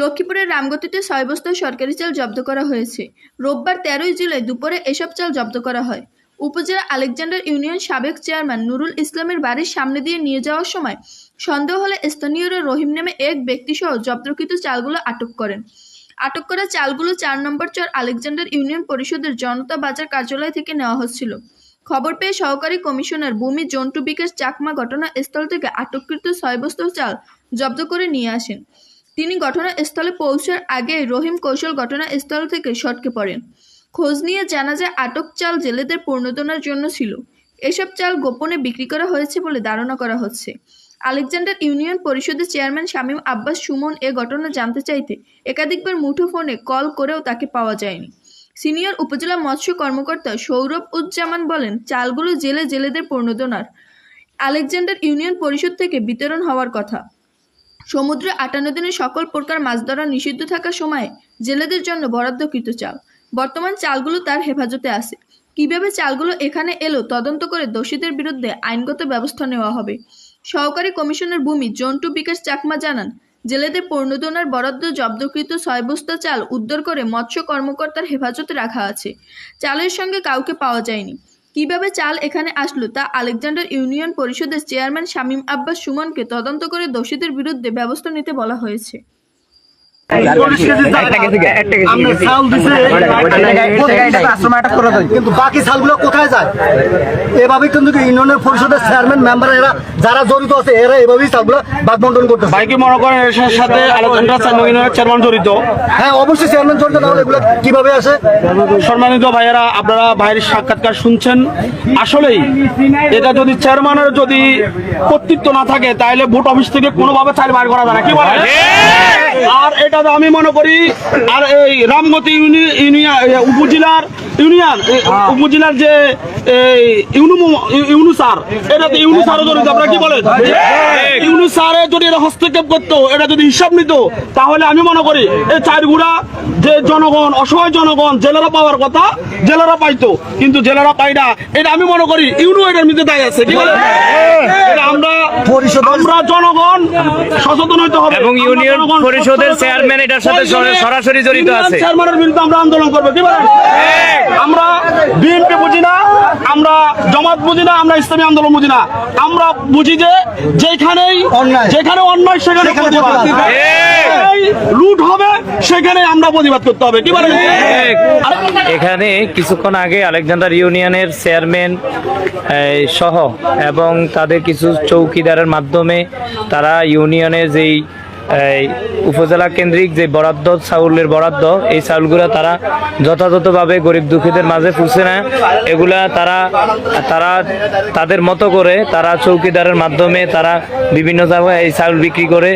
লক্ষ্মীপুরের রামগতিতে ছয় বস্তা সরকারি চাল জব্দ করা হয়েছে। রোববার তেরোই জুলাই দুপুরে এসব চাল জব্দ করা হয়। উপজেলা আলেকজান্ডার ইউনিয়ন সাবেক চেয়ারম্যান নুরুল ইসলামের বাড়ির সামনে দিয়ে নিয়ে যাওয়ার সময় সন্দেহ হলে স্থানীয়রা রহিম নামে এক ব্যক্তিসহ জব্দকৃত চালগুলো আটক করেন। আটক করা চালগুলো চার নম্বর চর আলেকজান্ডার ইউনিয়ন পরিষদের জনতা বাজার কার্যালয় থেকে নেওয়া হচ্ছিল। খবর পেয়ে সহকারী কমিশনার ভূমি জন্টু বিকাশ চাকমা ঘটনাস্থল থেকে আটককৃত ছয় বস্তা চাল জব্দ করে নিয়ে আসেন। তিনি ঘটনাস্থলে পৌঁছার আগে রহিম কৌশল ঘটনাস্থল থেকে সটকে পড়েন। খোঁজ নিয়ে জানা যায়, আটক চাল জেলেদের পূর্ণদনার জন্য ছিল। এসব চাল গোপনে বিক্রি করা হয়েছে বলে ধারণা করা হচ্ছে। আলেকজান্ডার ইউনিয়ন পরিষদের চেয়ারম্যান শামীম আব্বাস সুমন এ ঘটনা জানতে চাইতে একাধিকবার মুঠোফোনে কল করেও তাকে পাওয়া যায়নি। সিনিয়র উপজেলা মৎস্য কর্মকর্তা সৌরভ উজ্জামান বলেন, চালগুলো জেলে জেলেদের পূর্ণদনার। আলেকজান্ডার ইউনিয়ন পরিষদ থেকে বিতরণ হওয়ার কথা। সমুদ্রে আটান্ন দিনের সকল প্রকার মাছ ধরা নিষিদ্ধ থাকার সময়ে জেলেদের জন্য বরাদ্দকৃত চাল। বর্তমান চালগুলো তার হেফাজতে আছে। কীভাবে চালগুলো এখানে এলো তদন্ত করে দোষীদের বিরুদ্ধে আইনগত ব্যবস্থা নেওয়া হবে। সহকারী কমিশনার ভূমি জন্টু বিকাশ চাকমা জানান, জেলেদের পণ্যদনার বরাদ্দ জব্দকৃত ছয় বস্তা চাল উদ্ধার করে মৎস্য কর্মকর্তার হেফাজতে রাখা আছে। চালের সঙ্গে কাউকে পাওয়া যায়নি। কীভাবে চাল এখানে আসলো তা আলেকজান্ডার ইউনিয়ন পরিষদের চেয়ারম্যান শামীম আব্বাস সুমনকে তদন্ত করে দোষীদের বিরুদ্ধে ব্যবস্থা নিতে বলা হয়েছে। কিন্তু বাকি চালগুলো কোথায় যায়? এভাবে কিন্তু ইউনিয়নের পরিষদের চেয়ারম্যান মেম্বার এরা যারা জড়িত আছে এরা এভাবেই চালগুলো ভাগ বন্টন ভাই কি মনে করেন এর সাথে আলোচনা চেয়ারম্যান জড়িত। হ্যাঁ অবশ্যই চেয়ারম্যান জড়িত না এগুলো কীভাবে আসে? সম্মানিত ভাইয়েরা আপনারা ভাইয়ের সাক্ষাৎকার শুনছেন। আসলেই এটা যদি চেয়ারম্যানের যদি কর্তৃত্ব না থাকে তাহলে ভোট অফিস থেকে কোনোভাবে চাল বাইর করা যায় না। কি বলে আর এটা তো আমি মনে করি আর এই রামগতি ইউনিয়ন উপজেলার ইউনিয়ন উপজেলার যে এই ইউনু ইউনু স্যার এটা তো ইউনু স্যারও জড়িত আপনারা কি বলেন? ইউনু স্যারে যদি এটা হস্তক্ষেপ করতো এটা যদি হিসাব নিত তাহলে আমি মনে করি এই চারগুড়া যে জনগণ অসহায় জনগণ জেলেরা পাওয়ার কথা জেলেরা পাইতো কিন্তু জেলেরা পাই না। এটা আমি মনে করি ইউনু এটার মধ্যে দায় আছে কি বলে এটা আমরা আমরা জনগণ সচেতন হইতে হবে এবং ইউনিয়ন পরিষদের সচেতন চেয়ারম্যান এটার সাথে সরাসরি জড়িত ইউনিয়ন আছে। চেয়ারম্যানের বিরুদ্ধে আমরা আন্দোলন করব কি বলেন? আমরা বিএনপি বুঝি না আমরা জমাত বুঝি না আমরা ইসলামী আন্দোলন বুঝি না। আমরা বুঝি যে যেখানেই যেখানে অন্যায় সেখানে। লুট হবে সেখানে আমরা প্রতিবাদ করতে হবে কি বলেন? এখানে কিছুক্ষণ আগে আলেকজান্ডার ইউনিয়নের চেয়ারম্যান সহ এবং তাদের কিছু চৌকিদারের মাধ্যমে তারা ইউনিয়নের যেই এই, উপজেলা কেন্দ্রিক যে বরাদ্দ চাউলের বরাদ্দ এই চাউলগুলো তারা যথাযথভাবে গরিব দুঃখীদের মাঝে পৌঁছে না। এগুলা তারা তারা তাদের মতো করে তারা চৌকিদারের মাধ্যমে তারা বিভিন্ন জায়গায় এই চাউল বিক্রি করে।